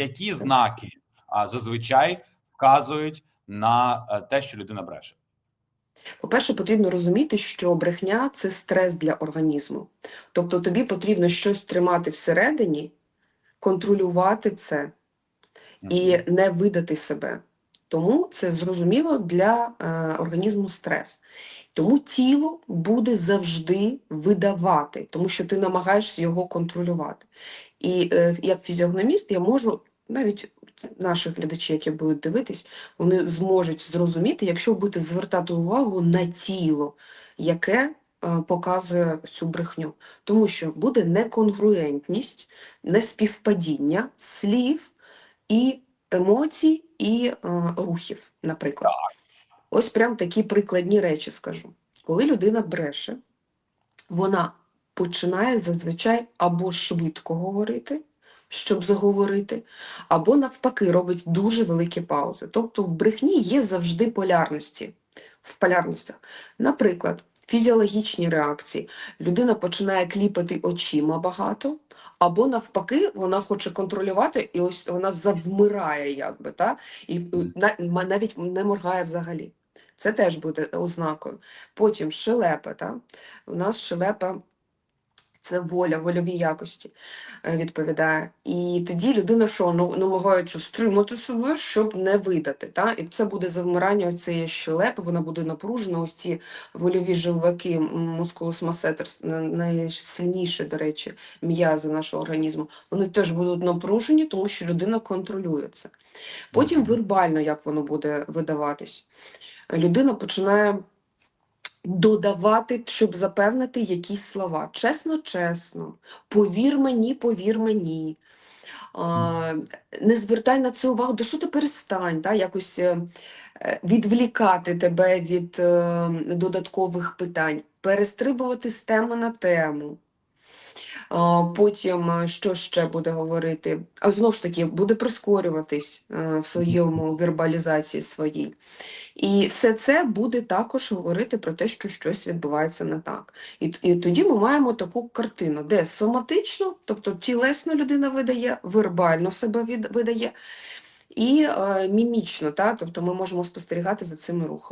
Які знаки а, зазвичай вказують на е, те, що людина бреше? По-перше, потрібно розуміти, що брехня це стрес для організму. Тобто тобі потрібно щось тримати всередині, контролювати це і не видати себе. Тому це зрозуміло для е, організму стрес. Тому тіло буде завжди видавати, тому що ти намагаєшся його контролювати. І е, як фізіогноміст я можу навіть наших глядачів, які будуть дивитись, вони зможуть зрозуміти, якщо будете звертати увагу на тіло, яке е, показує цю брехню. Тому що буде неконгруентність, неспівпадіння слів і емоцій, і е, рухів, наприклад. Ось прям такі прикладні речі скажу. Коли людина бреше, вона починає зазвичай або швидко говорити, щоб заговорити, або навпаки робить дуже великі паузи. Тобто в брехні є завжди полярності. В полярностях. Наприклад, фізіологічні реакції. Людина починає кліпати очима багато, або навпаки, вона хоче контролювати, і ось вона завмирає, якби, та? і навіть не моргає взагалі. Це теж буде ознакою. Потім шелепа. Та? У нас шелепа це воля, вольові якості е, відповідає. І тоді людина що ну, намагається стримати себе, щоб не видати. Та? І це буде завмирання цієї щелепи, вона буде напружена. Ось ці вольові жилваки, мускулус масетерс, найсильніші, до речі, м'язи нашого організму, вони теж будуть напружені, тому що людина контролює це. Потім вербально, як воно буде видаватись. Людина починає додавати, щоб запевнити якісь слова. Чесно, чесно, повір мені, повір мені. А, не звертай на це увагу, да що ти перестань, та, якось е, відвлікати тебе від е, додаткових питань, перестрибувати з теми на тему. Потім, е, що ще буде говорити? А знову ж таки, буде прискорюватись е, в своєму вербалізації своїй. І все це буде також говорити про те, що щось відбувається не так. І, і тоді ми маємо таку картину, де соматично, тобто тілесно людина видає, вербально себе від, видає, і е, мімічно, та? тобто ми можемо спостерігати за цими рухами.